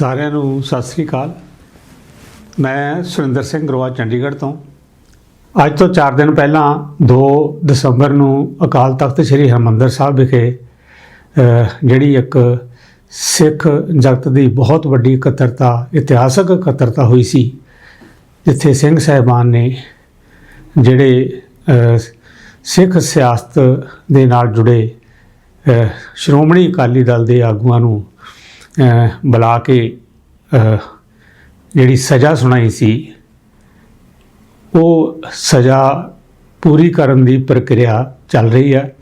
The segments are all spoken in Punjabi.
ਸਾਰਿਆਂ ਨੂੰ ਸਤਿ ਸ੍ਰੀ ਅਕਾਲ। ਮੈਂ ਸੁਰਿੰਦਰ ਸਿੰਘ ਗਰੋਆ ਚੰਡੀਗੜ੍ਹ ਤੋਂ। ਅੱਜ ਤੋਂ 4 ਦਿਨ ਪਹਿਲਾਂ 2 ਦਸੰਬਰ ਨੂੰ ਅਕਾਲ ਤਖਤ ਸ੍ਰੀ ਹਰਿਮੰਦਰ ਸਾਹਿਬ ਵਿਖੇ ਜਿਹੜੀ ਇੱਕ ਸਿੱਖ ਜਗਤ ਦੀ ਬਹੁਤ ਵੱਡੀ ਇਕੱਤਰਤਾ, ਇਤਿਹਾਸਕ ਇਕੱਤਰਤਾ ਹੋਈ ਸੀ, ਜਿੱਥੇ ਸਿੰਘ ਸਾਹਿਬਾਨ ਨੇ ਜਿਹੜੇ ਸਿੱਖ ਸਿਆਸਤ ਦੇ ਨਾਲ ਜੁੜੇ ਸ਼੍ਰੋਮਣੀ ਅਕਾਲੀ ਦਲ ਦੇ ਆਗੂਆਂ ਨੂੰ ਬੁਲਾ ਕੇ ਜਿਹੜੀ ਸਜ਼ਾ ਸੁਣਾਈ ਸੀ, ਉਹ ਸਜ਼ਾ ਪੂਰੀ ਕਰਨ ਦੀ ਪ੍ਰਕਿਰਿਆ ਚੱਲ ਰਹੀ ਹੈ।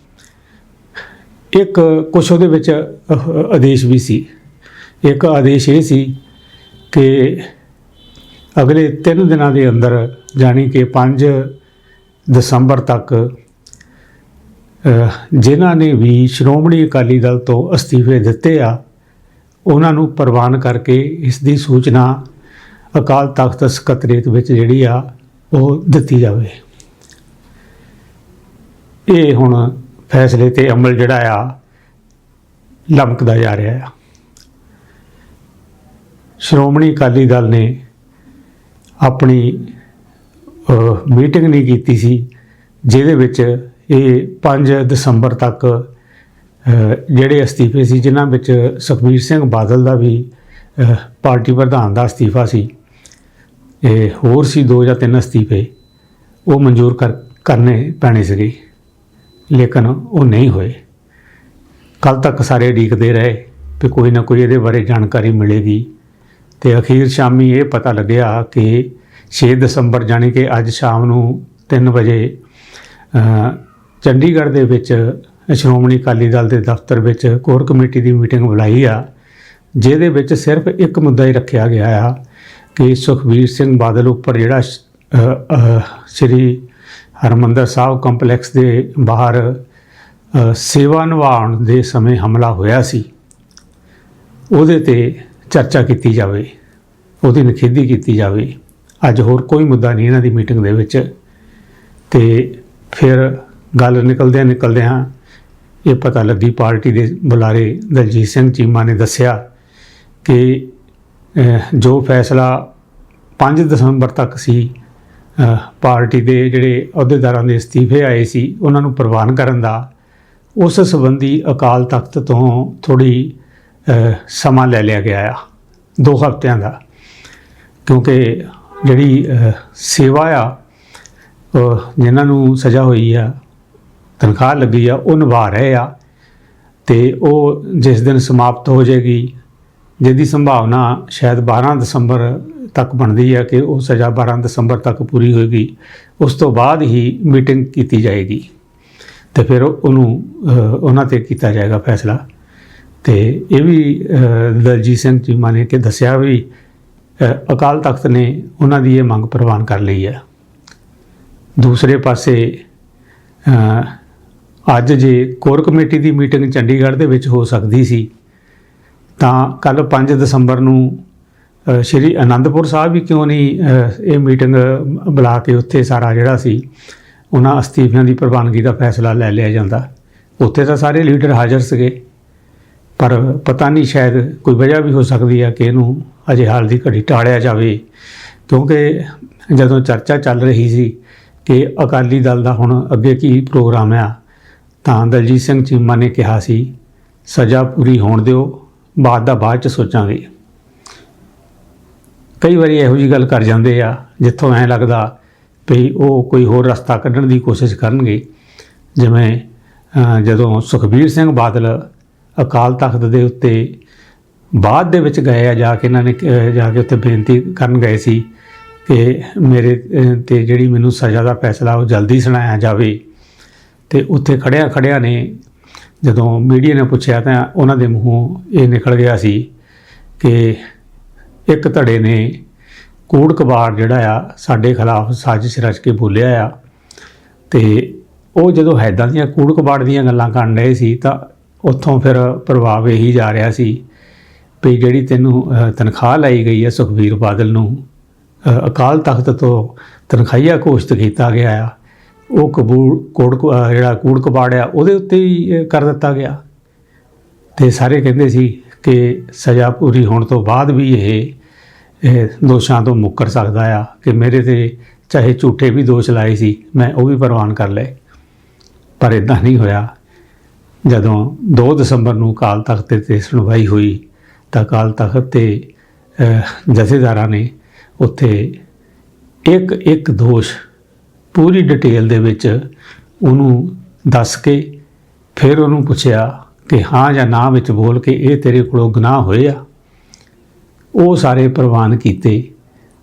ਇੱਕ ਕੁਛ ਉਹਦੇ ਵਿੱਚ ਆਦੇਸ਼ ਵੀ ਸੀ। ਇੱਕ ਆਦੇਸ਼ ਇਹ ਸੀ ਕਿ ਅਗਲੇ 3 ਦਿਨਾਂ ਦੇ ਅੰਦਰ ਜਾਣੀ ਕਿ 5 ਦਸੰਬਰ ਤੱਕ ਜਿਨ੍ਹਾਂ ਨੇ ਵੀ ਸ਼੍ਰੋਮਣੀ ਅਕਾਲੀ ਦਲ ਤੋਂ ਅਸਤੀਫੇ ਦਿੱਤੇ ਆ ਉਹਨਾਂ ਨੂੰ ਪ੍ਰਵਾਨ ਕਰਕੇ ਇਸ ਦੀ ਸੂਚਨਾ ਅਕਾਲ ਤਖਤ ਸਕੱਤਰੇਤ ਵਿੱਚ ਜਿਹੜੀ ਆ, ਉਹ ਦਿੱਤੀ ਜਾਵੇ। ਇਹ ਹੁਣ ਫੈਸਲੇ ਤੇ ਅਮਲ ਜਿਹੜਾ ਆ, ਲਮਕਦਾ ਜਾ ਰਿਹਾ ਆ। ਸ਼੍ਰੋਮਣੀ ਅਕਾਲੀ ਦਲ ਨੇ ਆਪਣੀ ਮੀਟਿੰਗ ਨਹੀਂ ਕੀਤੀ ਸੀ, ਜਿਹਦੇ ਵਿੱਚ ਇਹ 5 ਦਸੰਬਰ ਤੱਕ ਜਿਹੜੇ ਅਸਤੀਫੇ ਸੀ, ਜਿਨ੍ਹਾਂ ਵਿੱਚ ਸੁਖਬੀਰ ਸਿੰਘ ਬਾਦਲ ਦਾ ਵੀ ਪਾਰਟੀ ਪ੍ਰਧਾਨ ਦਾ ਅਸਤੀਫਾ ਸੀ ਇਹ ਹੋਰ ਸੀ ਦੋ ਜਾਂ ਤਿੰਨ ਅਸਤੀਫੇ, ਉਹ ਮਨਜ਼ੂਰ ਕਰ, ਕਰਨੇ ਪੈਣੇ ਸੀਗੇ, ਲੇਕਿਨ ਉਹ ਨਹੀਂ ਹੋਏ। ਕੱਲ ਤੱਕ ਸਾਰੇ ਉਡੀਕਦੇ ਰਹੇ ਕਿ ਕੋਈ ਨਾ ਕੋਈ ਇਹਦੇ ਬਾਰੇ ਜਾਣਕਾਰੀ ਮਿਲੇਗੀ, ਤੇ ਅਖੀਰ ਸ਼ਾਮੀ ਇਹ ਪਤਾ ਲੱਗਿਆ ਕਿ 6 ਦਸੰਬਰ ਜਾਣੀ ਕਿ ਅੱਜ ਸ਼ਾਮ ਨੂੰ 3 ਵਜੇ ਚੰਡੀਗੜ੍ਹ ਦੇ ਵਿੱਚ ਸ਼੍ਰੋਮਣੀ ਅਕਾਲੀ ਦਲ ਦੇ ਦਫ਼ਤਰ ਵਿੱਚ ਕੋਰ ਕਮੇਟੀ ਦੀ ਮੀਟਿੰਗ ਬੁਲਾਈ ਆ, ਜਿਹਦੇ ਵਿੱਚ ਸਿਰਫ ਇੱਕ ਮੁੱਦਾ ਹੀ ਰੱਖਿਆ ਗਿਆ ਆ ਕਿ ਸੁਖਬੀਰ ਸਿੰਘ ਬਾਦਲ ਉੱਪਰ ਜਿਹੜਾ ਸ੍ਰੀ ਹਰਮੰਦਰ ਸਾਹਿਬ ਕੰਪਲੈਕਸ ਦੇ ਬਾਹਰ ਸੇਵਾ ਨਿਭਾਉਣ ਦੇ ਸਮੇਂ ਹਮਲਾ ਹੋਇਆ ਸੀ। ਉਹਦੇ ਤੇ ਚਰਚਾ ਕੀਤੀ ਜਾਵੇ, ਉਹਦੀ ਨਿਖੇਧੀ ਕੀਤੀ ਜਾਵੇ। ਅੱਜ ਹੋਰ ਕੋਈ ਮੁੱਦਾ ਨਹੀਂ ਇਹਨਾਂ ਦੀ ਮੀਟਿੰਗ ਦੇ ਵਿੱਚ। ਤੇ ਫਿਰ ਗੱਲ ਨਿਕਲਦਿਆਂ ਨਿਕਲਦਿਆਂ ਇਹ ਪਤਾ ਲੱਗੀ ਪਾਰਟੀ ਦੇ ਬੁਲਾਰੇ ਦਲਜੀਤ ਸਿੰਘ ਚੀਮਾ ਨੇ ਦੱਸਿਆ ਕਿ ਜੋ ਫੈਸਲਾ 5 ਦਸੰਬਰ ਤੱਕ ਸੀ ਪਾਰਟੀ ਦੇ ਜਿਹੜੇ ਅਹੁਦੇਦਾਰਾਂ ਦੇ ਅਸਤੀਫੇ ਆਏ ਸੀ ਉਹਨਾਂ ਨੂੰ ਪ੍ਰਵਾਨ ਕਰਨ ਦਾ ਉਸ ਸੰਬੰਧੀ ਅਕਾਲ ਤਖਤ ਤੋਂ ਥੋੜੀ ਸਮਾਂ ਲੈ ਲਿਆ ਗਿਆ ਆ ਦੋ ਹਫ਼ਤਿਆਂ ਦਾ। ਕਿਉਂਕਿ ਜਿਹੜੀ ਸੇਵਾ ਆ ਅਹ, ਜਿਨ੍ਹਾਂ ਨੂੰ ਸਜ਼ਾ ਹੋਈ ਆ ਤਨਖਾਹ ਲੱਗੀ ਆ, ਉਹ ਨਿਭਾ ਰਹੇ ਆ ਤੇ ਉਹ ਜਿਸ ਦਿਨ ਸਮਾਪਤ ਹੋ ਜਾਏਗੀ, ਜਿਹਦੀ ਸੰਭਾਵਨਾ ਸ਼ਾਇਦ 12 ਦਸੰਬਰ ਤੱਕ ਬਣਦੀ ਹੈ ਕਿ ਉਹ ਸਜ਼ਾ 12 ਦਸੰਬਰ ਤੱਕ ਪੂਰੀ ਹੋਏਗੀ, ਉਸ ਤੋਂ ਬਾਅਦ ਹੀ ਮੀਟਿੰਗ ਕੀਤੀ ਜਾਏਗੀ। ਤੇ ਫਿਰ ਉਹਨੂੰ ਉਹਨਾਂ ਤੇ ਕੀਤਾ ਜਾਏਗਾ ਫੈਸਲਾ। ਤੇ ਇਹ ਵੀ ਦਲਜੀਤ ਸਿੰਘ ਚੀਮਾ ਨੇ ਕਿ ਦੱਸਿਆ ਵੀ ਅਕਾਲ ਤਖਤ ਨੇ ਉਹਨਾਂ ਦੀ ਇਹ ਮੰਗ ਪ੍ਰਵਾਨ ਕਰ ਲਈ ਹੈ ਦੂਸਰੇ ਪਾਸੇ ਅੱਜ ਜੇ ਕੋਰ ਕਮੇਟੀ ਦੀ ਮੀਟਿੰਗ ਚੰਡੀਗੜ੍ਹ ਦੇ ਵਿੱਚ ਹੋ ਸਕਦੀ ਸੀ, ਤਾਂ ਕੱਲ 5 ਦਸੰਬਰ ਨੂੰ ਸ਼੍ਰੀ ਅਨੰਦਪੁਰ ਸਾਹਿਬ ਵੀ ਕਿਉਂ ਨਹੀਂ ਇਹ ਮੀਟਿੰਗ ਬੁਲਾ ਕੇ ਉੱਥੇ ਸਾਰਾ ਜਿਹੜਾ ਸੀ, ਉਹਨਾਂ ਅਸਤੀਫਿਆਂ ਦੀ ਪ੍ਰਵਾਨਗੀ ਦਾ ਫੈਸਲਾ ਲੈ ਲਿਆ ਜਾਂਦਾ। ਉੱਥੇ ਤਾਂ ਸਾਰੇ ਲੀਡਰ ਹਾਜ਼ਰ ਸੀਗੇ, ਪਰ ਪਤਾ ਨਹੀਂ ਸ਼ਾਇਦ ਕੋਈ ਵਜ੍ਹਾ ਵੀ ਹੋ ਸਕਦੀ ਹੈ ਕਿ ਇਹਨੂੰ ਅਜੇ ਹਾਲ ਦੀ ਘੜੀ ਟਾਲਿਆ ਜਾਵੇ, ਕਿਉਂਕਿ ਜਦੋਂ ਚਰਚਾ ਚੱਲ ਰਹੀ ਸੀ ਕਿ ਅਕਾਲੀ ਦਲ ਦਾ ਹੁਣ ਅੱਗੇ ਕੀ ਪ੍ਰੋਗਰਾਮ ਆ ਤਾਂ ਦਲਜੀਤ ਸਿੰਘ ਚੀਮਾ ਨੇ ਕਿਹਾ ਸੀ, ਸਜ਼ਾ ਪੂਰੀ ਹੋਣ ਦਿਓ, ਬਾਅਦ ਦਾ ਬਾਅਦ ਚ ਸੋਚਾਂਗੇ। ਕਈ ਵਾਰੀ ਇਹੋ ਜੀ ਗੱਲ ਕਰ ਜਾਂਦੇ ਆ, ਜਿੱਥੋਂ ਐ ਲੱਗਦਾ ਵੀ ਉਹ ਕੋਈ ਹੋਰ ਰਸਤਾ ਕੱਢਣ ਦੀ ਕੋਸ਼ਿਸ਼ ਕਰਨਗੇ। ਜਿਵੇਂ ਜਦੋਂ ਸੁਖਬੀਰ ਸਿੰਘ ਬਾਦਲ ਅਕਾਲ ਤਖਤ ਦੇ ਉੱਤੇ ਬਾਅਦ ਦੇ ਵਿੱਚ ਗਏ ਆ, ਜਾ ਕੇ ਇਹਨਾਂ ਨੇ ਜਾ ਕੇ ਉੱਥੇ ਬੇਨਤੀ ਕਰਨ ਗਏ ਸੀ ਕਿ ਮੇਰੇ ਤੇ ਜਿਹੜੀ ਮੈਨੂੰ ਸਜ਼ਾ ਦਾ ਫੈਸਲਾ ਉਹ ਜਲਦੀ ਸੁਣਾਇਆ ਜਾਵੇ। ਤੇ ਉੱਥੇ ਖੜਿਆ ਖੜਿਆ ਨੇ, ਜਦੋਂ ਮੀਡੀਆ ਨੇ ਪੁੱਛਿਆ ਤਾਂ ਉਹਨਾਂ ਦੇ ਮੂੰਹੋਂ ਇਹ ਨਿਕਲ ਗਿਆ ਸੀ ਕਿ ਇੱਕ ਧੜੇ ਨੇ ਕੂੜ ਕਬਾੜ ਜਿਹੜਾ ਆ, ਸਾਡੇ ਖਿਲਾਫ ਸਾਜ਼ਿਸ਼ ਰਚ ਕੇ ਬੋਲਿਆ ਆ। ਤੇ ਉਹ ਜਦੋਂ ਹੈਦਾਂ ਦੀਆਂ ਕੂੜ ਕਬਾੜ ਦੀਆਂ ਗੱਲਾਂ ਕਰਨ ਰਹੇ ਸੀ ਤਾਂ ਉੱਥੋਂ ਫਿਰ ਪ੍ਰਭਾਵ ਇਹੀ ਜਾ ਰਿਹਾ ਸੀ ਵੀ ਜਿਹੜੀ ਤੈਨੂੰ ਤਨਖਾਹ ਲਈ ਗਈ ਹੈ ਸੁਖਬੀਰ ਬਾਦਲ ਨੂੰ ਅਕਾਲ ਤਖਤ ਤੋਂ ਤਨਖਾਹੀਆ ਘੋਸ਼ਿਤ ਕੀਤਾ ਗਿਆ ਆ। ਉਹ ਕਬੂਲ ਕੋੜ ਅਹ ਜਿਹੜਾ ਕੂੜ ਕਬਾੜ ਆ, ਉਹਦੇ ਉੱਤੇ ਹੀ ਕਰ ਦਿੱਤਾ ਗਿਆ। ਤੇ ਸਾਰੇ ਕਹਿੰਦੇ ਸੀ ਕਿ ਸਜ਼ਾ ਪੂਰੀ ਹੋਣ ਤੋਂ ਬਾਅਦ ਵੀ ਇਹ ਦੋਸ਼ਾਂ ਤੋਂ ਮੁੱਕਰ ਸਕਦਾ ਆ ਕਿ ਮੇਰੇ ਤੇ ਚਾਹੇ ਝੂਠੇ ਵੀ ਦੋਸ਼ ਲਾਏ ਸੀ, ਮੈਂ ਉਹ ਵੀ ਪ੍ਰਵਾਨ ਕਰ ਲਏ। ਪਰ ਇਦਾਂ ਨਹੀਂ ਹੋਇਆ। ਜਦੋਂ 2 ਦਸੰਬਰ ਨੂੰ ਕਾਲ ਤਖਤ ਤੇ ਸੁਣਵਾਈ ਹੋਈ, ਤਾਂ ਅਕਾਲ ਤਖਤ ਤੇ ਜਥੇਦਾਰਾਂ ਨੇ ਉੱਥੇ ਇੱਕ ਇੱਕ ਦੋਸ਼ ਪੂਰੀ ਡਿਟੇਲ ਦੇ ਵਿੱਚ ਉਹਨੂੰ ਦੱਸ ਕੇ ਫਿਰ ਉਹਨੂੰ ਪੁੱਛਿਆ ਕਿ ਹਾਂ ਜਾਂ ਨਾ ਵਿੱਚ ਬੋਲ ਕੇ ਇਹ ਤੇਰੇ ਕੋਲੋਂ ਗੁਨਾਹ ਹੋਏ ਆ। ਉਹ ਸਾਰੇ ਪ੍ਰਵਾਨ ਕੀਤੇ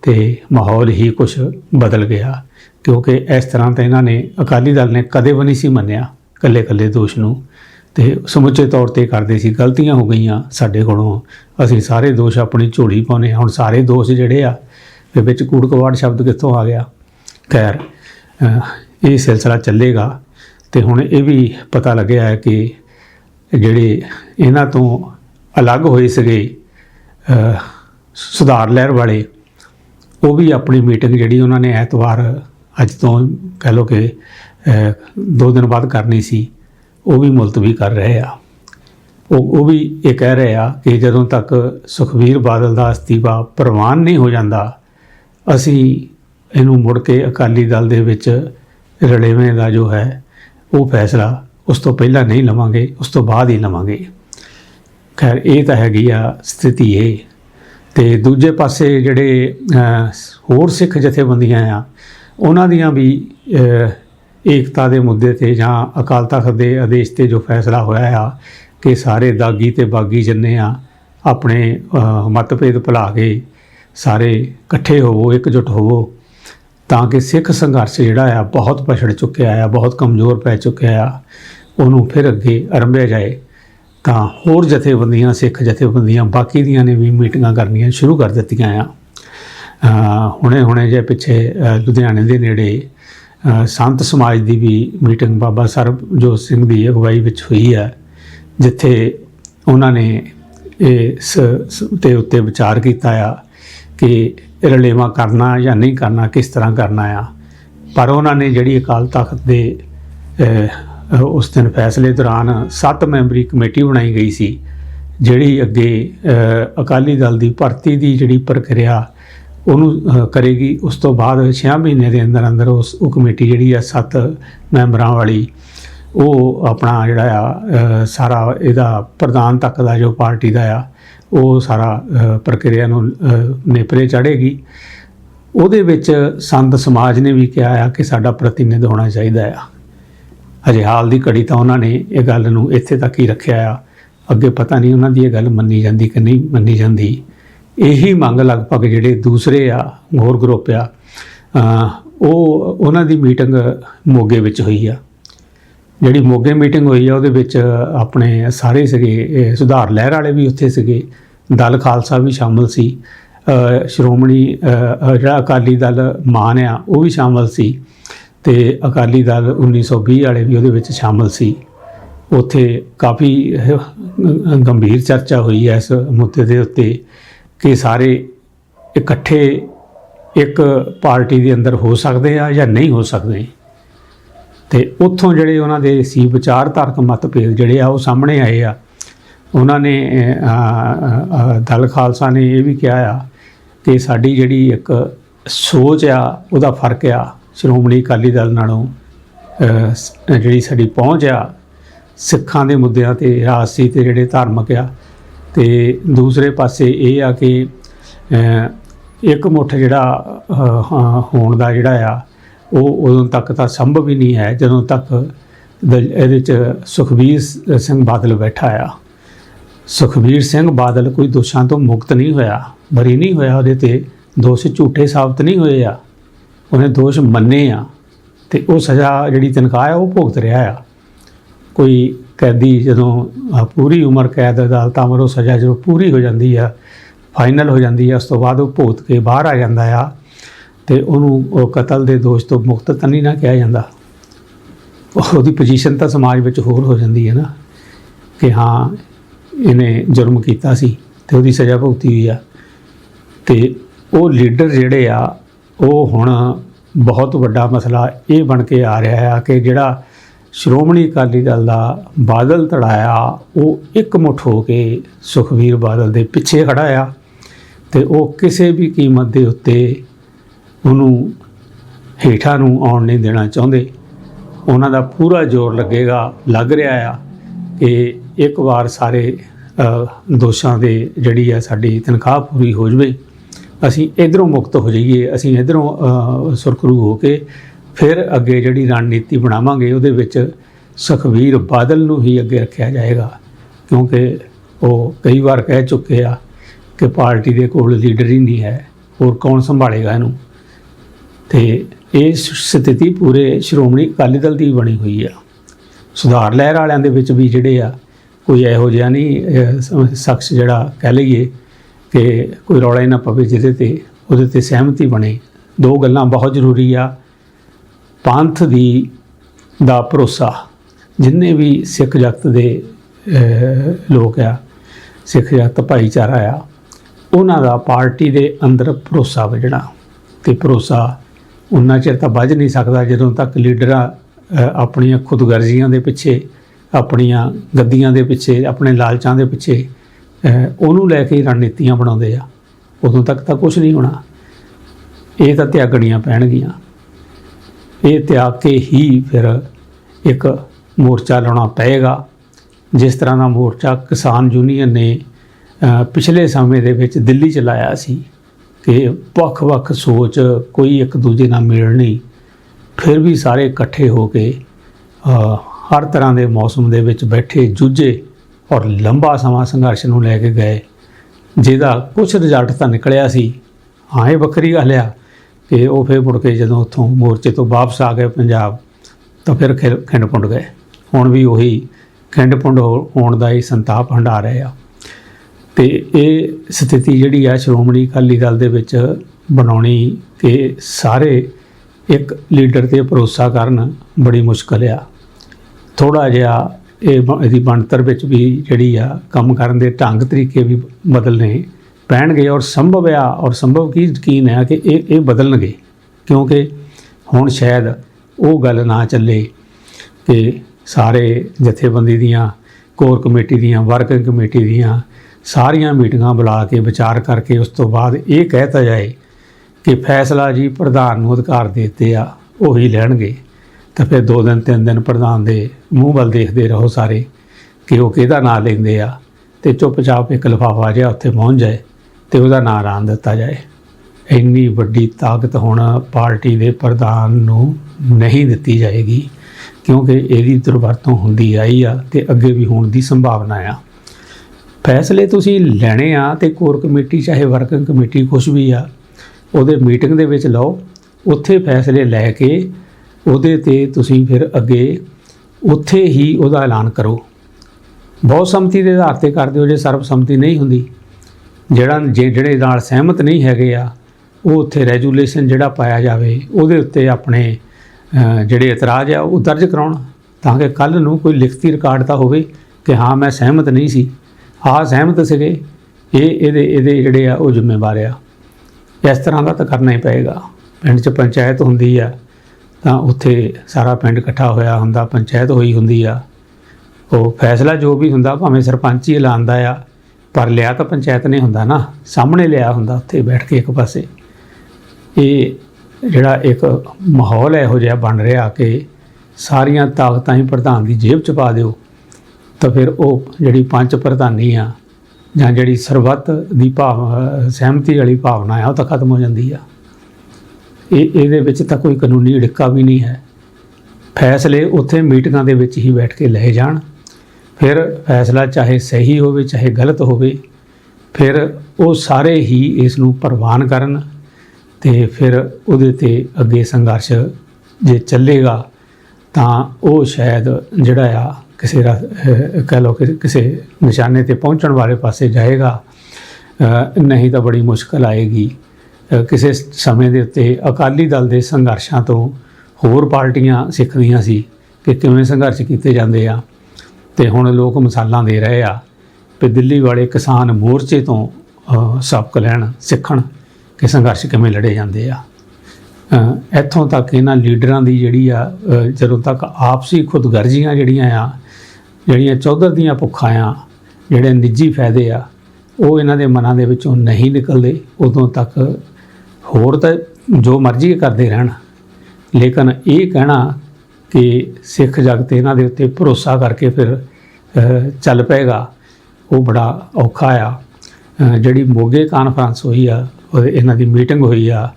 ਤੇ ਮਾਹੌਲ ਹੀ ਕੁਝ ਬਦਲ ਗਿਆ ਕਿਉਂਕਿ ਇਸ ਤਰ੍ਹਾਂ ਤਾਂ ਇਹਨਾਂ ਨੇ ਅਕਾਲੀ ਦਲ ਨੇ ਕਦੇ ਵੀ ਨਹੀਂ ਸੀ ਮੰਨਿਆ ਕੱਲੇ ਕੱਲੇ ਦੋਸ਼ ਨੂੰ ਤੇ ਸਮੁੱਚੇ ਤੌਰ ਤੇ ਕਰਦੇ ਸੀ, ਗਲਤੀਆਂ ਹੋ ਗਈਆਂ ਸਾਡੇ ਕੋਲੋਂ। ਅਸੀਂ ਸਾਰੇ ਦੋਸ਼ ਆਪਣੀ ਝੋਲੀ ਪਾਉਨੇ ਹੁਣ ਸਾਰੇ ਦੋਸ਼ ਜਿਹੜੇ ਆ ਦੇ ਵਿੱਚ ਕੂੜ ਕੂੜਕਵਾੜ ਸ਼ਬਦ ਕਿੱਥੋਂ ਆ ਗਿਆ? ਖੈਰ ਇਹ ਸਿਲਸਿਲਾ ਚੱਲੇਗਾ ਤੇ ਹੁਣ ਇਹ ਵੀ ਪਤਾ ਲੱਗਿਆ ਹੈ ਕਿ ਜਿਹੜੇ ਇਹਨਾਂ ਤੋਂ ਅਲੱਗ ਹੋਏ ਸੀਗੇ ਸੁਧਾਰ ਲਹਿਰ ਵਾਲੇ, ਉਹ ਵੀ ਆਪਣੀ ਮੀਟਿੰਗ ਜਿਹੜੀ ਉਹਨਾਂ ਨੇ ਐਤਵਾਰ ਅੱਜ ਤੋਂ ਕਹਿ ਲਓ ਕਿ ਦੋ ਦਿਨ ਬਾਅਦ ਕਰਨੀ ਸੀ, ਉਹ ਵੀ ਮੁਲਤਵੀ ਕਰ ਰਹੇ ਆ। ਉਹ ਉਹ ਵੀ ਇਹ ਕਹਿ ਰਹੇ ਆ ਕਿ ਜਦੋਂ ਤੱਕ ਸੁਖਵੀਰ ਬਾਦਲ ਦਾ ਅਸਤੀਫਾ ਪ੍ਰਵਾਨ ਨਹੀਂ ਹੋ ਜਾਂਦਾ, ਅਸੀਂ ਇਹਨੂੰ ਮੁੜ ਕੇ ਅਕਾਲੀ ਦਲ ਦੇ ਵਿੱਚ ਰਲੇਵੇਂ ਦਾ ਜੋ ਹੈ, ਉਹ ਫੈਸਲਾ ਉਸ ਤੋਂ ਪਹਿਲਾਂ ਨਹੀਂ ਲਵਾਂਗੇ, ਉਸ ਤੋਂ ਬਾਅਦ ਹੀ ਲਵਾਂਗੇ। ਖੈਰ, ਇਹ ਤਾਂ ਹੈਗੀ ਆ ਸਥਿਤੀ ਇਹ। ਤੇ ਦੂਜੇ ਪਾਸੇ ਜਿਹੜੇ ਹੋਰ ਸਿੱਖ ਜਥੇਬੰਦੀਆਂ ਆ, ਉਹਨਾਂ ਦੀਆਂ ਵੀ ਏਕਤਾ ਦੇ ਮੁੱਦੇ ਤੇ ਜਾਂ ਅਕਾਲ ਤਖਤ ਦੇ ਆਦੇਸ਼ ਤੇ ਜੋ ਫੈਸਲਾ ਹੋਇਆ ਆ, ਕਿ ਸਾਰੇ ਦਾਗੀ ਤੇ ਬਾਗੀ ਜਿੰਨੇ ਆ, ਆਪਣੇ ਮਤਭੇਦ ਭੁਲਾ ਕੇ ਸਾਰੇ ਇਕੱਠੇ ਹੋਵੋ, ਇਕਜੁੱਟ ਹੋਵੋ। ਤਾਂ ਕਿ ਸਿੱਖ ਸੰਘਰਸ਼ ਜਿਹੜਾ ਆ ਬਹੁਤ ਪਛੜ ਚੁੱਕਿਆ ਆ, ਬਹੁਤ ਕਮਜ਼ੋਰ ਪੈ ਚੁੱਕਿਆ ਆ, ਉਹਨੂੰ ਫਿਰ ਅੱਗੇ ਅਰੰਭਿਆ ਜਾਏ, ਤਾਂ ਹੋਰ ਜਥੇਬੰਦੀਆਂ, ਸਿੱਖ ਜਥੇਬੰਦੀਆਂ ਬਾਕੀ ਦੀਆਂ ਨੇ ਵੀ ਮੀਟਿੰਗਾਂ ਕਰਨੀਆਂ ਸ਼ੁਰੂ ਕਰ ਦਿੱਤੀਆਂ ਆ। ਹੁਣੇ ਹੁਣੇ ਜੇ ਪਿੱਛੇ ਲੁਧਿਆਣੇ ਦੇ ਨੇੜੇ ਸੰਤ ਸਮਾਜ ਦੀ ਵੀ ਮੀਟਿੰਗ ਬਾਬਾ ਸਰਬਜੋਤ ਸਿੰਘ ਦੀ ਅਗਵਾਈ ਵਿੱਚ ਹੋਈ ਆ, ਜਿੱਥੇ ਉਹਨਾਂ ਨੇ ਇਸ ਤੇ ਉੱਤੇ ਵਿਚਾਰ ਕੀਤਾ ਆ ਕਿ ਰਲੇਵਾ ਕਰਨਾ ਜਾਂ ਨਹੀਂ ਕਰਨਾ, ਕਿਸ ਤਰ੍ਹਾਂ ਕਰਨਾ ਆ। ਪਰ ਉਹਨਾਂ ਨੇ ਜਿਹੜੀ ਅਕਾਲ ਤਖਤ ਦੇ ਉਸ ਦਿਨ ਫੈਸਲੇ ਦੌਰਾਨ 7 ਮੈਂਬਰੀ ਕਮੇਟੀ ਬਣਾਈ ਗਈ ਸੀ, ਜਿਹੜੀ ਅੱਗੇ ਅਕਾਲੀ ਦਲ ਦੀ ਭਰਤੀ ਦੀ ਜਿਹੜੀ ਪ੍ਰਕਿਰਿਆ ਉਹਨੂੰ ਕਰੇਗੀ। ਉਸ ਤੋਂ ਬਾਅਦ 6 ਮਹੀਨੇ ਦੇ ਅੰਦਰ ਅੰਦਰ ਉਸ, ਉਹ ਕਮੇਟੀ ਜਿਹੜੀ ਆ 7 ਮੈਂਬਰਾਂ ਵਾਲੀ, ਉਹ ਆਪਣਾ ਜਿਹੜਾ ਆ ਸਾਰਾ ਇਹਦਾ ਪ੍ਰਧਾਨ ਤੱਕ ਦਾ ਜੋ ਪਾਰਟੀ ਦਾ ਆ ਉਹ ਸਾਰਾ ਪ੍ਰਕਿਰਿਆ ਨੂੰ ਨੇਪਰੇ ਚੜ੍ਹੇਗੀ। ਉਹਦੇ ਵਿੱਚ ਸੰਤ ਸਮਾਜ ਨੇ ਵੀ ਕਿਹਾ ਆ ਕਿ ਸਾਡਾ ਪ੍ਰਤੀਨਿਧ ਹੋਣਾ ਚਾਹੀਦਾ ਆ। ਅਜੇ ਹਾਲ ਦੀ ਘੜੀ ਤਾਂ ਉਹਨਾਂ ਨੇ ਇਹ ਗੱਲ ਨੂੰ ਇੱਥੇ ਤੱਕ ਹੀ ਰੱਖਿਆ ਆ। ਅੱਗੇ ਪਤਾ ਨਹੀਂ ਉਹਨਾਂ ਦੀ ਇਹ ਗੱਲ ਮੰਨੀ ਜਾਂਦੀ ਕਿ ਨਹੀਂ ਮੰਨੀ ਜਾਂਦੀ। ਇਹੀ ਮੰਗ ਲਗਭਗ ਜਿਹੜੇ ਦੂਸਰੇ ਆ, ਹੋਰ ਗਰੁੱਪ ਆ ਉਹ, ਉਹਨਾਂ ਦੀ ਮੀਟਿੰਗ ਮੋਗੇ ਵਿੱਚ ਹੋਈ ਆ। ਜਿਹੜੀ ਮੋਗੇ ਮੀਟਿੰਗ ਹੋਈ ਆ, ਉਹਦੇ ਵਿੱਚ ਆਪਣੇ ਸਾਰੇ ਸੀਗੇ ਸੁਧਾਰ ਲਹਿਰ ਵਾਲੇ ਵੀ ਉੱਥੇ ਸੀਗੇ, ਦਲ ਖਾਲਸਾ ਵੀ ਸ਼ਾਮਲ ਸੀ ਸ਼੍ਰੋਮਣੀ ਜਿਹੜਾ ਅਕਾਲੀ ਦਲ ਮਾਨ ਆ, ਉਹ ਵੀ ਸ਼ਾਮਲ ਸੀ, ਤੇ ਅਕਾਲੀ ਦਲ 1920 ਵਾਲੇ ਵੀ ਉਹਦੇ ਵਿੱਚ ਸ਼ਾਮਲ ਸੀ। ਉੱਥੇ ਕਾਫੀ ਗੰਭੀਰ ਚਰਚਾ ਹੋਈ ਹੈ ਇਸ ਮੁੱਦੇ ਦੇ ਉੱਤੇ, ਕਿ ਸਾਰੇ ਇਕੱਠੇ ਇੱਕ ਪਾਰਟੀ ਦੇ ਅੰਦਰ ਹੋ ਸਕਦੇ ਆ ਜਾਂ ਨਹੀਂ ਹੋ ਸਕਦੇ। ਤੇ ਉੱਥੋਂ ਜਿਹੜੇ ਉਹਨਾਂ ਦੇ ਸੀ ਵਿਚਾਰਧਾਰਕ ਮਤਭੇਦ ਜਿਹੜੇ ਆ ਉਹ ਸਾਹਮਣੇ ਆਏ ਆ। ਉਹਨਾਂ ਨੇ ਦਲ ਖਾਲਸਾ ਨੇ ਇਹ ਵੀ ਕਿਹਾ ਆ ਕਿ ਸਾਡੀ ਜਿਹੜੀ ਇੱਕ ਸੋਚ ਆ, ਉਹਦਾ ਫ਼ਰਕ ਆ। ਸ਼੍ਰੋਮਣੀ ਅਕਾਲੀ ਦਲ ਨਾਲੋਂ ਜਿਹੜੀ ਸਾਡੀ ਪਹੁੰਚ ਆ, ਸਿੱਖਾਂ ਦੇ ਮੁੱਦਿਆਂ ਤੇ, ਰਾਜਸੀ ਤੇ ਜਿਹੜੇ ਧਾਰਮਿਕ ਆ। ਤੇ ਦੂਸਰੇ ਪਾਸੇ ਇਹ ਆ ਕਿ ਇੱਕ ਮੁੱਠ ਜਿਹੜਾ ਹੋਣ ਦਾ ਜਿਹੜਾ ਆ ਉਹ ਉਦੋਂ ਤੱਕ ਤਾਂ ਸੰਭਵ ਹੀ ਨਹੀਂ ਹੈ, ਜਦੋਂ ਤੱਕ ਦ- ਇਹਦੇ ਚ ਸੁਖਬੀਰ ਸਿੰਘ ਬਾਦਲ ਬੈਠਾ ਆ। ਸੁਖਬੀਰ ਸਿੰਘ ਬਾਦਲ ਕੋਈ ਦੋਸ਼ਾਂ ਤੋਂ ਮੁਕਤ ਨਹੀਂ ਹੋਇਆ, ਬਰੀ ਨਹੀਂ ਹੋਇਆ ਉਹਦੇ ਤੇ, ਦੋਸ਼ ਝੂਠੇ ਸਾਬਤ ਨਹੀਂ ਹੋਏ ਆ। ਉਹਨੇ ਦੋਸ਼ ਮੰਨੇ ਆ ਤੇ ਉਹ ਸਜ਼ਾ ਜਿਹੜੀ ਤਨਖਾਹ ਆ ਉਹ ਭੁਗਤ ਰਿਹਾ ਆ। ਕੋਈ ਕੈਦੀ ਜਦੋਂ ਪੂਰੀ ਉਮਰ ਕੈਦ ਅਦਾਲਤਾਂ ਵੱਲੋਂ ਸਜ਼ਾ ਜਦੋਂ ਪੂਰੀ ਹੋ ਜਾਂਦੀ ਆ, ਫਾਈਨਲ ਹੋ ਜਾਂਦੀ ਆ, ਉਸ ਤੋਂ ਬਾਅਦ ਉਹ ਭੁਗਤ ਕੇ ਬਾਹਰ ਆ ਜਾਂਦਾ ਆ। ਤੇ ਉਹਨੂੰ, ਉਹ ਕਤਲ ਦੇ ਦੋਸ਼ ਤੋਂ ਮੁਕਤ ਤਾਂ ਨਹੀਂ ਨਾ ਕਿਹਾ ਜਾਂਦਾ। ਉਹਦੀ ਪੋਜੀਸ਼ਨ ਤਾਂ ਸਮਾਜ ਵਿੱਚ ਹੋਰ ਹੋ ਜਾਂਦੀ ਹੈ ਨਾ, ਕਿ ਹਾਂ, ਇਹਨੇ ਜੁਰਮ ਕੀਤਾ ਸੀ ਤੇ ਉਹਦੀ ਸਜ਼ਾ ਭੁਗਤੀ ਹੋਈ ਆ। ਤੇ ਉਹ ਲੀਡਰ ਜਿਹੜੇ ਆ, ਉਹ ਹੁਣ ਬਹੁਤ ਵੱਡਾ ਮਸਲਾ ਇਹ ਬਣ ਕੇ ਆ ਰਿਹਾ ਆ ਕਿ ਜਿਹੜਾ ਸ਼੍ਰੋਮਣੀ ਅਕਾਲੀ ਦਲ ਦਾ ਬਾਦਲ ਤੜਾਇਆ, ਉਹ ਇੱਕਮੁੱਠ ਹੋ ਕੇ ਸੁਖਵੀਰ ਬਾਦਲ ਦੇ ਪਿੱਛੇ ਖੜਾ ਆ ਤੇ ਉਹ ਕਿਸੇ ਵੀ ਕੀਮਤ ਦੇ ਉੱਤੇ ਉਹਨੂੰ ਹੇਠਾਂ ਨੂੰ ਆਉਣ ਨਹੀਂ ਦੇਣਾ ਚਾਹੁੰਦੇ। ਉਹਨਾਂ ਦਾ ਪੂਰਾ ਜ਼ੋਰ ਲੱਗੇਗਾ, ਲੱਗ ਰਿਹਾ ਆ ਕਿ ਇੱਕ ਵਾਰ ਸਾਰੇ ਦੋਸ਼ਾਂ ਦੇ ਜਿਹੜੀ ਆ ਸਾਡੀ ਤਨਖਾਹ ਪੂਰੀ ਹੋ ਜਵੇ, ਅਸੀਂ ਇਧਰੋਂ ਮੁਕਤ ਹੋ ਜਾਈਏ, ਅਸੀਂ ਇਧਰੋਂ ਸੁਰਖਰੂ ਹੋ ਕੇ ਫਿਰ ਅੱਗੇ ਜਿਹੜੀ ਰਣਨੀਤੀ ਬਣਾਵਾਂਗੇ, ਉਹਦੇ ਵਿੱਚ ਸੁਖਵੀਰ ਬਾਦਲ ਨੂੰ ਹੀ ਅੱਗੇ ਰੱਖਿਆ ਜਾਏਗਾ। ਕਿਉਂਕਿ ਉਹ ਕਈ ਵਾਰ ਕਹਿ ਚੁੱਕੇ ਆ ਕਿ ਪਾਰਟੀ ਦੇ ਕੋਲ ਲੀਡਰ ਹੀ ਨਹੀਂ ਹੈ, ਹੋਰ ਕੌਣ ਸੰਭਾਲੇਗਾ ਇਹਨੂੰ? ਤੇ ਇਹ ਸਥਿਤੀ ਪੂਰੇ ਸ਼੍ਰੋਮਣੀ ਅਕਾਲੀ ਦਲ ਦੀ ਬਣੀ ਹੋਈ ਆ। ਸੁਧਾਰ ਲਹਿਰ ਵਾਲਿਆਂ ਦੇ ਵਿੱਚ ਵੀ ਜਿਹੜੇ ਆ, ਕੋਈ ਇਹੋ ਜਿਹਾ ਨਹੀਂ ਸ਼ਖਸ ਜਿਹੜਾ ਕਹਿ ਲਈਏ ਕਿ ਕੋਈ ਰੌਲਾ ਹੀ ਨਾ ਪਵੇ ਜਿਹਦੇ ਤੇ, ਉਹਦੇ ਤੇ ਸਹਿਮਤੀ ਬਣੇ। ਦੋ ਗੱਲਾਂ ਬਹੁਤ ਜ਼ਰੂਰੀ ਆ। ਪੰਥ ਦੀ ਦਾ ਭਰੋਸਾ, ਜਿੰਨੇ ਵੀ ਸਿੱਖ ਜਗਤ ਦੇ ਲੋਕ ਆ, ਸਿੱਖ ਜਗਤ ਭਾਈਚਾਰਾ ਆ, ਉਹਨਾਂ ਦਾ ਪਾਰਟੀ ਦੇ ਅੰਦਰ ਭਰੋਸਾ ਵਜਣਾ ਤੇ ਭਰੋਸਾ ਉਨਾ ਚਿਰ ਤਾਂ ਵੱਜ ਨਹੀਂ ਸਕਦਾ ਜਦੋਂ ਤੱਕ ਲੀਡਰਾਂ ਆਪਣੀਆਂ ਖੁਦਗਰਜ਼ੀਆਂ ਦੇ ਪਿੱਛੇ, ਆਪਣੀਆਂ ਗੱਦੀਆਂ ਦੇ ਪਿੱਛੇ, ਆਪਣੇ ਲਾਲਚਾਂ ਦੇ ਪਿੱਛੇ ਉਹਨੂੰ ਲੈ ਕੇ ਰਣਨੀਤੀਆਂ ਬਣਾਉਂਦੇ ਆ। ਉਦੋਂ ਤੱਕ ਤਾਂ ਕੁਝ ਨਹੀਂ ਹੋਣਾ। ਇਹ ਤਾਂ ਤਿਆਗਣੀਆਂ ਪੈਣਗੀਆਂ। ਇਹ ਤਿਆਗ ਕੇ ਹੀ ਫਿਰ ਇੱਕ ਮੋਰਚਾ ਲਾਉਣਾ ਪਏਗਾ। ਜਿਸ ਤਰ੍ਹਾਂ ਦਾ ਮੋਰਚਾ ਕਿਸਾਨ ਯੂਨੀਅਨ ਨੇ ਪਿਛਲੇ ਸਮੇਂ ਦੇ ਵਿੱਚ ਦਿੱਲੀ ਚ ਲਾਇਆ ਸੀ। ਕਿ ਵੱਖ-ਵੱਖ ਸੋਚ ਕੋਈ ਇੱਕ ਦੂਜੇ ਨਾਲ ਮੇਲ ਨਹੀਂ ਫਿਰ ਵੀ ਸਾਰੇ ਇਕੱਠੇ ਹੋ ਕੇ ਹਰ ਤਰ੍ਹਾਂ ਦੇ ਮੌਸਮ ਦੇ ਵਿੱਚ ਬੈਠੇ, ਜੂਝੇ ਔਰ ਲੰਬਾ ਸਮਾਂ ਸੰਘਰਸ਼ ਨੂੰ ਲੈ ਕੇ ਗਏ, ਜਿਹਦਾ ਕੁਝ ਰਿਜ਼ਲਟ ਤਾਂ ਨਿਕਲਿਆ ਸੀ। ਹਾਂ, ਇਹ ਵੱਖਰੀ ਗੱਲ ਆ ਕਿ ਉਹ ਫਿਰ ਮੁੜ ਕੇ ਜਦੋਂ ਉੱਥੋਂ ਮੋਰਚੇ ਤੋਂ ਵਾਪਸ ਆ ਗਏ ਪੰਜਾਬ, ਤਾਂ ਫਿਰ ਖਿ- ਖਿੰਡ ਪੁੰਡ ਗਏ। ਹੁਣ ਵੀ ਉਹੀ ਖਿੰਡ ਪੁੰਡ ਹੋ- ਹੋਣ ਦਾ ਹੀ ਸੰਤਾਪ ਹੰਢਾ ਰਹੇ ਆ। ਤੇ ਇਹ ਸਥਿਤੀ ਜਿਹੜੀ ਆ ਸ਼੍ਰੋਮਣੀ ਅਕਾਲੀ ਦਲ ਦੇ ਵਿੱਚ ਬਣਾਉਣੀ ਕਿ ਸਾਰੇ ਇੱਕ ਲੀਡਰ ਤੇ ਭਰੋਸਾ ਕਰਨ ਬੜੀ ਮੁਸ਼ਕਲ ਆ। ਥੋੜਾ ਜਿਹਾ ਇਹ ਬ- ਇਹਦੀ ਬਣਤਰ ਵਿੱਚ ਵੀ ਜਿਹੜੀ ਆ ਕੰਮ ਕਰਨ ਦੇ ਢੰਗ ਤਰੀਕੇ ਵੀ ਬਦਲਨੇ ਪੈਣਗੇ ਔਰ ਸੰਭਵ ਆ, ਔਰ ਸੰਭਵ ਕੀ ਯਕੀਨ ਹੈ ਕਿ ਇਹ ਇਹ ਬਦਲਣਗੇ। ਕਿਉਂਕਿ ਹੁਣ ਸ਼ਾਇਦ ਉਹ ਗੱਲ ਨਾ ਚੱਲੇ ਕਿ ਸਾਰੇ ਜਥੇਬੰਦੀ ਦੀਆਂ, ਕੋਰ ਕਮੇਟੀ ਦੀਆਂ, ਵਰਕਿੰਗ ਕਮੇਟੀ ਦੀਆਂ ਸਾਰੀਆਂ ਮੀਟਿੰਗਾਂ ਬੁਲਾ ਕੇ ਵਿਚਾਰ ਕਰਕੇ ਉਸ ਤੋਂ ਬਾਅਦ ਇਹ ਕਹਿਤਾ ਜਾਏ ਕਿ ਫੈਸਲਾ ਜੀ ਪ੍ਰਧਾਨ ਨੂੰ ਅਧਿਕਾਰ ਦੇ ਦਿੱਤੇ ਆ, ਉਹੀ ਲੈਣਗੇ। ਤਾਂ ਫਿਰ ਦੋ ਦਿਨ, ਤਿੰਨ ਦਿਨ ਪ੍ਰਧਾਨ ਦੇ ਮੂੰਹ ਵੱਲ ਦੇਖਦੇ ਰਹੋ ਸਾਰੇ ਕਿ ਉਹ ਕਿਹਦਾ ਨਾਂ ਲੈਂਦੇ ਆ ਤੇ ਚੁੱਪਚਾਪ ਇੱਕ ਲਿਫਾਫਾ ਜਿਹਾ ਉੱਥੇ ਪਹੁੰਚ ਜਾਏ ਤੇ ਉਹਦਾ ਨਾਂ ਰਾਂ ਦਿੱਤਾ ਜਾਏ। ਇੰਨੀ ਵੱਡੀ ਤਾਕਤ ਹੁਣ ਪਾਰਟੀ ਦੇ ਪ੍ਰਧਾਨ ਨੂੰ ਨਹੀਂ ਦਿੱਤੀ ਜਾਏਗੀ, ਕਿਉਂਕਿ ਇਹਦੀ ਦੁਰਵਰਤੋਂ ਹੁੰਦੀ ਆਈ ਆ ਤੇ ਅੱਗੇ ਵੀ ਹੋਣ ਦੀ ਸੰਭਾਵਨਾ ਆ। ਫੈਸਲੇ ਤੁਸੀਂ ਲੈਣੇ ਆ ਤੇ ਕੋਰ ਕਮੇਟੀ, ਚਾਹੇ ਵਰਕਿੰਗ ਕਮੇਟੀ ਕੁਛ ਵੀ ਆ, ਉਹਦੇ ਮੀਟਿੰਗ ਦੇ ਵਿੱਚ ਲਓ। ਉੱਥੇ ਫੈਸਲੇ ਲੈ ਕੇ ਉਹਦੇ ਤੇ ਤੁਸੀਂ ਫਿਰ ਅੱਗੇ ਉੱਥੇ ਹੀ ਉਹਦਾ ਐਲਾਨ ਕਰੋ। ਬਹੁਤ ਸੰਮਤੀ ਦੇ ਆਧਾਰ ਤੇ ਕਰਦੇ ਹੋ, ਜੇ ਸਰਬਸੰਮਤੀ ਨਹੀਂ ਹੁੰਦੀ, ਜਿਹੜਾ ਜੇ ਜਿਹੜੇ ਨਾਲ ਸਹਿਮਤ ਨਹੀਂ ਹੈਗੇ ਆ, ਉਹ ਉੱਥੇ ਰੈਜੂਲੇਸ਼ਨ ਜਿਹੜਾ ਪਾਇਆ ਜਾਵੇ, ਉਹਦੇ ਉੱਤੇ ਆਪਣੇ ਜਿਹੜੇ ਇਤਰਾਜ਼ ਆ, ਉਹ ਦਰਜ ਕਰਾਉਣ, ਤਾਂ ਕਿ ਕੱਲ ਨੂੰ ਕੋਈ ਲਿਖਤੀ ਰਿਕਾਰਡ ਤਾਂ ਹੋਵੇ ਕਿ ਹਾਂ, ਮੈਂ ਸਹਿਮਤ ਨਹੀਂ ਸੀ। ਆਹ ਸਹਿਮਤ ਸੀਗੇ, ਇਹ ਇਹਦੇ ਇਹਦੇ ਜਿਹੜੇ ਆ, ਉਹ ਜ਼ਿੰਮੇਵਾਰ ਆ। ਇਸ ਤਰ੍ਹਾਂ ਦਾ ਤਾਂ ਕਰਨਾ ਹੀ ਪਏਗਾ। ਪਿੰਡ 'ਚ ਪੰਚਾਇਤ ਹੁੰਦੀ ਆ, ਤਾਂ ਉੱਥੇ ਸਾਰਾ ਪਿੰਡ ਇਕੱਠਾ ਹੋਇਆ ਹੁੰਦਾ, ਪੰਚਾਇਤ ਹੋਈ ਹੁੰਦੀ ਆ। ਉਹ ਫੈਸਲਾ ਜੋ ਵੀ ਹੁੰਦਾ, ਭਾਵੇਂ ਸਰਪੰਚ ਹੀ ਐਲਾਨਦਾ ਆ, ਪਰ ਲਿਆ ਤਾਂ ਪੰਚਾਇਤ ਨੇ ਹੁੰਦਾ ਨਾ, ਸਾਹਮਣੇ ਲਿਆ ਹੁੰਦਾ, ਉੱਥੇ ਬੈਠ ਕੇ ਇੱਕ ਪਾਸੇ। ਇਹ ਜਿਹੜਾ ਇੱਕ ਮਾਹੌਲ ਇਹੋ ਜਿਹਾ ਬਣ ਰਿਹਾ ਕਿ ਸਾਰੀਆਂ ਤਾਕਤਾਂ ਹੀ ਪ੍ਰਧਾਨ ਦੀ ਜੇਬ 'ਚ ਪਾ ਦਿਓ। ਤਾਂ ਫਿਰ ਉਹ ਜਿਹੜੀ ਪੰਜ ਪ੍ਰਧਾਨੀ ਆ ਜਾਂ ਜਿਹੜੀ ਸਰਬੱਤ ਦੀ ਭਾਵ, ਸਹਿਮਤੀ ਵਾਲੀ ਭਾਵਨਾ ਆ, ਉਹ ਤਾਂ ਖਤਮ ਹੋ ਜਾਂਦੀ ਆ। ਇਹ, ਇਹਦੇ ਵਿੱਚ ਤਾਂ ਕੋਈ ਕਾਨੂੰਨੀ ਅੜਿੱਕਾ ਵੀ ਨਹੀਂ ਹੈ। ਫੈਸਲੇ ਉੱਥੇ ਮੀਟਿੰਗਾਂ ਦੇ ਵਿੱਚ ਹੀ ਬੈਠ ਕੇ ਲਏ ਜਾਣ। ਫਿਰ ਫੈਸਲਾ ਚਾਹੇ ਸਹੀ ਹੋਵੇ, ਚਾਹੇ ਗਲਤ ਹੋਵੇ, ਫਿਰ ਉਹ ਸਾਰੇ ਹੀ ਇਸ ਨੂੰ ਪ੍ਰਵਾਨ ਕਰਨ ਤੇ ਫਿਰ ਉਹਦੇ ਤੇ ਅੱਗੇ ਸੰਘਰਸ਼ ਜੇ ਚੱਲੇਗਾ, ਤਾਂ ਉਹ ਸ਼ਾਇਦ ਜਿਹੜਾ ਆ ਕਿਸੇ ਰਾ- ਅਹ ਕਹਿ ਲਓ ਕਿ ਕਿਸੇ ਨਿਸ਼ਾਨੇ ਤੇ ਪਹੁੰਚਣ ਵਾਲੇ ਪਾਸੇ ਜਾਏਗਾ ਨਹੀਂ ਤਾਂ ਬੜੀ ਮੁਸ਼ਕਲ ਆਏਗੀ। ਕਿਸੇ ਸਮੇਂ ਦੇ ਉੱਤੇ ਅਕਾਲੀ ਦਲ ਦੇ ਸੰਘਰਸ਼ਾਂ ਤੋਂ ਹੋਰ ਪਾਰਟੀਆਂ ਸਿੱਖਦੀਆਂ ਸੀ ਕਿ ਕਿਵੇਂ ਸੰਘਰਸ਼ ਕੀਤੇ ਜਾਂਦੇ ਆ। ਤੇ ਹੁਣ ਲੋਕ ਮਿਸਾਲਾਂ ਦੇ ਰਹੇ ਆ ਕਿ ਦਿੱਲੀ ਵਾਲੇ ਕਿਸਾਨ ਮੋਰਚੇ ਤੋਂ ਸਬਕ ਲੈਣ, ਸਿੱਖਣ ਕਿ ਸੰਘਰਸ਼ ਕਿਵੇਂ ਲੜੇ ਜਾਂਦੇ ਆ। ਇੱਥੋਂ ਤੱਕ ਇਹਨਾਂ ਲੀਡਰਾਂ ਦੀ ਜਿਹੜੀ ਆ ਜਦੋਂ ਤੱਕ ਆਪਸੀ ਖੁਦਗਰਜ਼ੀਆਂ ਜਿਹੜੀਆਂ ਆ ਜਿਹੜੀਆਂ ਚੌਧਰ ਦੀਆਂ ਭੁੱਖਾਂ ਆ, ਜਿਹੜੇ ਨਿੱਜੀ ਫਾਇਦੇ ਆ, ਉਹ ਇਹਨਾਂ ਦੇ ਮਨਾਂ ਦੇ ਵਿੱਚੋਂ ਨਹੀਂ ਨਿਕਲਦੇ, ਉਦੋਂ ਤੱਕ ਹੋਰ ਤਾਂ ਜੋ ਮਰਜ਼ੀ ਕਰਦੇ ਰਹਿਣ। ਲੇਕਿਨ ਇਹ ਕਹਿਣਾ ਕਿ ਸਿੱਖ ਜਗਤ ਇਹਨਾਂ ਦੇ ਉੱਤੇ ਭਰੋਸਾ ਕਰਕੇ ਫਿਰ ਚੱਲ ਪਏਗਾ, ਉਹ ਬੜਾ ਔਖਾ ਆ। ਜਿਹੜੀ ਮੋਗੇ ਕਾਨਫਰੰਸ ਹੋਈ ਆ ਇਹਨਾਂ ਦੀ ਮੀਟਿੰਗ ਹੋਈ ਆ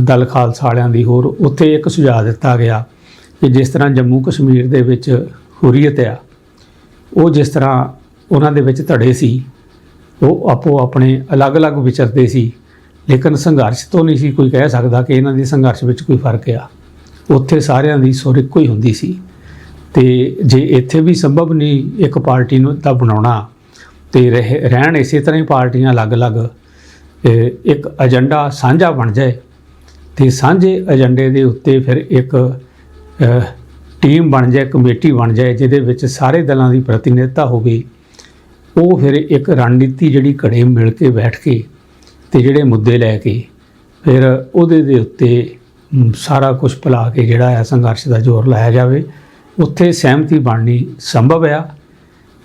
ਦਲ ਖਾਲਸਾ ਵਾਲਿਆਂ ਦੀ ਹੋਰ, ਉੱਥੇ ਇੱਕ ਸੁਝਾਅ ਦਿੱਤਾ ਗਿਆ ਕਿ ਜਿਸ ਤਰ੍ਹਾਂ ਜੰਮੂ ਕਸ਼ਮੀਰ ਦੇ ਵਿੱਚ ਹੁਰੀਅਤ ਆ ਉਹ ਜਿਸ ਤਰ੍ਹਾਂ ਉਹਨਾਂ ਦੇ ਵਿੱਚ ਧੜੇ ਸੀ, ਉਹ ਆਪੋ ਆਪਣੇ ਅਲੱਗ-ਅਲੱਗ ਵਿਚਰਦੇ ਸੀ, ਲੇਕਿਨ ਸੰਘਰਸ਼ ਤੋਂ ਨਹੀਂ ਸੀ ਕੋਈ ਕਹਿ ਸਕਦਾ ਕਿ ਇਹਨਾਂ ਦੀ ਸੰਘਰਸ਼ ਵਿੱਚ ਕੋਈ ਫ਼ਰਕ ਆ। ਉੱਥੇ ਸਾਰਿਆਂ ਦੀ ਸੁਰ ਇੱਕੋ ਹੀ ਹੁੰਦੀ ਸੀ। ਤੇ ਜੇ ਇੱਥੇ ਵੀ ਸੰਭਵ ਨਹੀਂ ਇੱਕ ਪਾਰਟੀ ਨੂੰ ਤਾਂ ਬਣਾਉਣਾ, ਤੇ ਰਹਿ- ਰਹਿਣ ਇਸੇ ਤਰ੍ਹਾਂ ਹੀ ਪਾਰਟੀਆਂ ਅਲੱਗ-ਅਲੱਗ ਇੱਕ ਏਜੰਡਾ ਸਾਂਝਾ ਬਣ ਜਾਏ, ਤੇ ਸਾਂਝੇ ਏਜੰਡੇ ਦੇ ਉੱਤੇ ਫਿਰ ਇੱਕ ਟੀਮ ਬਣ ਜਾਏ, ਕਮੇਟੀ ਬਣ ਜਾਏ, ਜਿਹਦੇ ਵਿੱਚ ਸਾਰੇ ਦਲਾਂ ਦੀ ਪ੍ਰਤੀਨਿਧਤਾ ਹੋਵੇ, ਉਹ ਫਿਰ ਇੱਕ ਰਣਨੀਤੀ ਜਿਹੜੀ ਘੜੇ ਮਿਲ ਕੇ ਬੈਠ ਕੇ ਤੇ ਜਿਹੜੇ ਮੁੱਦੇ ਲੈ ਕੇ ਫਿਰ ਉਹਦੇ ਦੇ ਉੱਤੇ ਸਾਰਾ ਕੁਝ ਭੁਲਾ ਕੇ ਜਿਹੜਾ ਹੈ ਸੰਘਰਸ਼ ਦਾ ਜ਼ੋਰ ਲਾਇਆ ਜਾਵੇ। ਉੱਥੇ ਸਹਿਮਤੀ ਬਣਨੀ ਸੰਭਵ ਆ।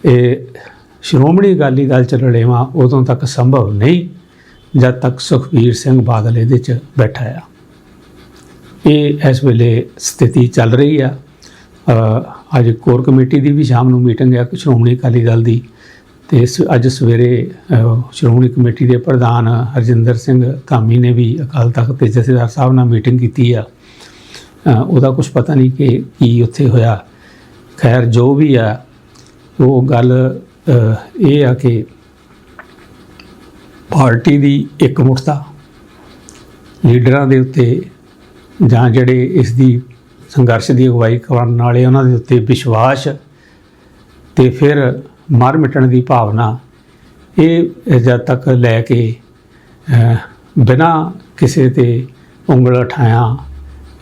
ਇਹ ਸ਼੍ਰੋਮਣੀ ਅਕਾਲੀ ਦਲ ਚ ਰਲੇਵਾਂ ਉਦੋਂ ਤੱਕ ਸੰਭਵ ਨਹੀਂ, ਜਦ ਤੱਕ ਸੁਖਬੀਰ ਸਿੰਘ ਬਾਦਲ ਇਹਦੇ ਚ ਬੈਠਾ ਆ। ਇਹ ਇਸ ਵੇਲੇ ਸਥਿਤੀ ਚੱਲ ਰਹੀ ਆ। ਅੱਜ ਕੋਰ ਕਮੇਟੀ ਦੀ ਵੀ ਸ਼ਾਮ ਨੂੰ ਮੀਟਿੰਗ ਹੈ ਸ਼੍ਰੋਮਣੀ ਅਕਾਲੀ ਦਲ ਦੀ। ਤੇ ਸ- ਅੱਜ ਸਵੇਰੇ ਸ਼੍ਰੋਮਣੀ ਕਮੇਟੀ ਦੇ ਪ੍ਰਧਾਨ ਹਰਜਿੰਦਰ ਸਿੰਘ ਧਾਮੀ ਨੇ ਵੀ ਅਕਾਲ ਤਖਤ ਦੇ ਜਥੇਦਾਰ ਸਾਹਿਬ ਨਾਲ ਮੀਟਿੰਗ ਕੀਤੀ ਆ। ਉਹਦਾ ਕੁਝ ਪਤਾ ਨਹੀਂ ਕਿ ਕੀ ਉੱਥੇ ਹੋਇਆ। ਖੈਰ, ਜੋ ਵੀ ਆ, ਉਹ ਗੱਲ ਇਹ ਆ ਕਿ ਪਾਰਟੀ ਦੀ ਇਕਮੁੱਠਤਾ ਲੀਡਰਾਂ ਦੇ ਉੱਤੇ ਜਾਂ ਜਿਹੜੇ ਇਸ ਦੀ ਸੰਘਰਸ਼ ਦੀ ਅਗਵਾਈ ਕਰਨ ਵਾਲੇ ਉਹਨਾਂ ਦੇ ਉੱਤੇ ਵਿਸ਼ਵਾਸ ਤੇ ਫਿਰ ਮਰ ਮਿਟਣ ਦੀ ਭਾਵਨਾ ਇਹ ਜਦ ਤੱਕ ਲੈ ਕੇ ਅ, ਬਿਨਾਂ ਕਿਸੇ ਤੇ ਉਂਗਲ ਉਠਾਇਆ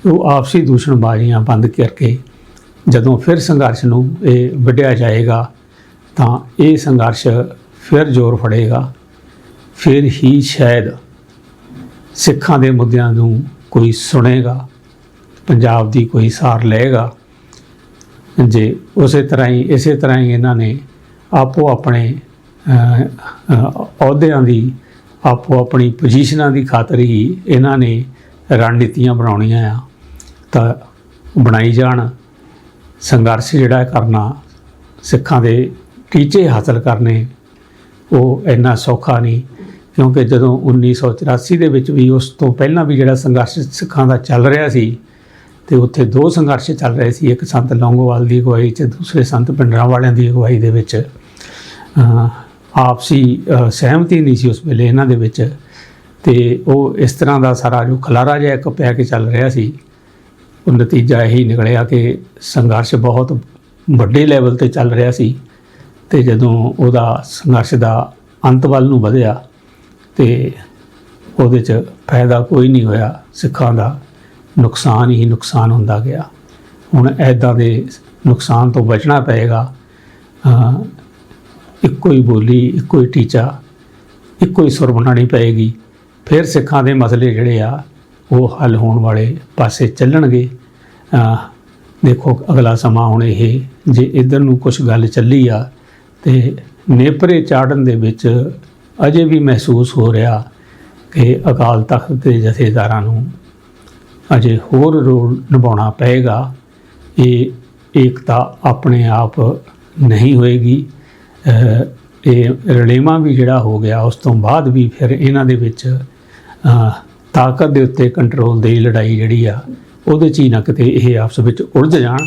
ਉਹ ਆਪਸੀ ਦੂਸ਼ਣਬਾਜ਼ੀਆਂ ਬੰਦ ਕਰਕੇ ਜਦੋਂ ਫਿਰ ਸੰਘਰਸ਼ ਨੂੰ ਇਹ ਵੱਢਿਆ ਜਾਏਗਾ ਤਾਂ ਇਹ ਸੰਘਰਸ਼ ਫਿਰ ਜ਼ੋਰ ਫੜੇਗਾ। ਫਿਰ ਹੀ ਸ਼ਾਇਦ ਸਿੱਖਾਂ ਦੇ ਮੁੱਦਿਆਂ ਨੂੰ ਕੋਈ ਸੁਣੇਗਾ। ਪੰਜਾਬ ਦੀ ਕੋਈ ਸਾਰ ਲਏਗਾ। ਜੇ ਉਸੇ ਤਰ੍ਹਾਂ ਹੀ, ਇਸੇ ਤਰ੍ਹਾਂ ਹੀ ਇਹਨਾਂ ਨੇ ਆਪੋ ਆਪਣੇ ਅਹੁਦਿਆਂ ਦੀ, ਆਪੋ ਆਪਣੀ ਪੋਜੀਸ਼ਨਾਂ ਦੀ ਖਾਤਰ ਹੀ ਇਹਨਾਂ ਨੇ ਰਣਨੀਤੀਆਂ ਬਣਾਉਣੀਆਂ ਆ, ਤਾਂ ਬਣਾਈ ਜਾਣ। ਸੰਘਰਸ਼ ਜਿਹੜਾ ਕਰਨਾ ਸਿੱਖਾਂ ਦੇ ਟੀਚੇ ਹਾਸਲ ਕਰਨੇ, ਉਹ ਇੰਨਾ ਸੌਖਾ ਨਹੀਂ। ਕਿਉਂਕਿ ਜਦੋਂ 1984 ਦੇ ਵਿੱਚ ਵੀ ਉਸ ਤੋਂ ਪਹਿਲਾਂ ਵੀ ਜਿਹੜਾ ਸੰਘਰਸ਼ ਸਿੱਖਾਂ ਦਾ ਚੱਲ ਰਿਹਾ ਸੀ ਤੇ ਉੱਥੇ ਦੋ ਸੰਘਰਸ਼ ਚੱਲ ਰਹੇ ਸੀ, ਇੱਕ ਸੰਤ ਲੌਂਗੋਵਾਲ ਦੀ ਅਗਵਾਈ 'ਚ, ਦੂਸਰੇ ਸੰਤ ਪਿੰਡਰਾਂ ਵਾਲਿਆਂ ਦੀ ਅਗਵਾਈ ਦੇ ਵਿੱਚ। ਆਪਸੀ ਸਹਿਮਤੀ ਨਹੀਂ ਸੀ ਉਸ ਵੇਲੇ ਇਹਨਾਂ ਦੇ ਵਿੱਚ। ਤੇ ਉਹ ਇਸ ਤਰ੍ਹਾਂ ਦਾ ਸਾਰਾ ਜੋ ਖਲਾਰਾ ਜਿਹਾ ਇੱਕ ਪਿਆ ਕੇ ਚੱਲ ਰਿਹਾ ਸੀ, ਉਹ ਨਤੀਜਾ ਇਹੀ ਨਿਕਲਿਆ ਕਿ ਸੰਘਰਸ਼ ਬਹੁਤ ਵੱਡੇ ਲੈਵਲ ਤੇ ਚੱਲ ਰਿਹਾ ਸੀ। ਤੇ ਜਦੋਂ ਉਹਦਾ ਸੰਘਰਸ਼ ਦਾ ਅੰਤ ਵੱਲ ਨੂੰ ਵਧਿਆ, ਤੇ ਉਹਦੇ 'ਚ ਫਾਇਦਾ ਕੋਈ ਨਹੀਂ ਹੋਇਆ ਸਿੱਖਾਂ ਦਾ। ਨੁਕਸਾਨ ਹੀ ਨੁਕਸਾਨ ਹੁੰਦਾ ਗਿਆ। ਹੁਣ ਐਦਾਂ ਦੇ ਨੁਕਸਾਨ ਤੋਂ ਬਚਣਾ ਪਏਗਾ ਇੱਕੋ ਹੀ ਬੋਲੀ, ਇੱਕੋ ਹੀ ਟੀਚਾ, ਇੱਕੋ ਹੀ ਸੁਰ ਬਣਾਉਣੀ ਪਏਗੀ। ਫਿਰ ਸਿੱਖਾਂ ਦੇ ਮਸਲੇ ਜਿਹੜੇ ਆ, ਉਹ ਹੱਲ ਹੋਣ ਵਾਲੇ ਪਾਸੇ ਚੱਲਣਗੇ। ਦੇਖੋ, ਅਗਲਾ ਸਮਾਂ ਹੁਣ ਇਹ, ਜੇ ਇਧਰ ਨੂੰ ਕੁਝ ਗੱਲ ਚੱਲੀ ਆ, ਤੇ ਨੇਪਰੇ ਚਾੜਨ ਦੇ ਵਿੱਚ ਅਜੇ ਵੀ ਮਹਿਸੂਸ ਹੋ ਰਿਹਾ ਕਿ ਅਕਾਲ ਤਖਤ ਦੇ ਜਥੇਦਾਰਾਂ ਨੂੰ ਅਜੇ ਹੋਰ ਰੋਲ ਨਿਭਾਉਣਾ ਪਏਗਾ। ਇਹ ਏਕਤਾ ਆਪਣੇ ਆਪ ਨਹੀਂ ਹੋਏਗੀ। ਇਹ ਰਲੇਵਾਂ ਵੀ ਜਿਹੜਾ ਹੋ ਗਿਆ, ਉਸ ਤੋਂ ਬਾਅਦ ਵੀ ਫਿਰ ਇਹਨਾਂ ਦੇ ਵਿੱਚ ਤਾਕਤ ਦੇ ਉੱਤੇ ਕੰਟਰੋਲ ਦੀ ਲੜਾਈ ਜਿਹੜੀ ਆ, ਉਹਦੇ ਚ ਹੀ ਨਾ ਕਿਤੇ ਇਹ ਆਪਸ ਵਿੱਚ ਉਲਝ ਜਾਣ।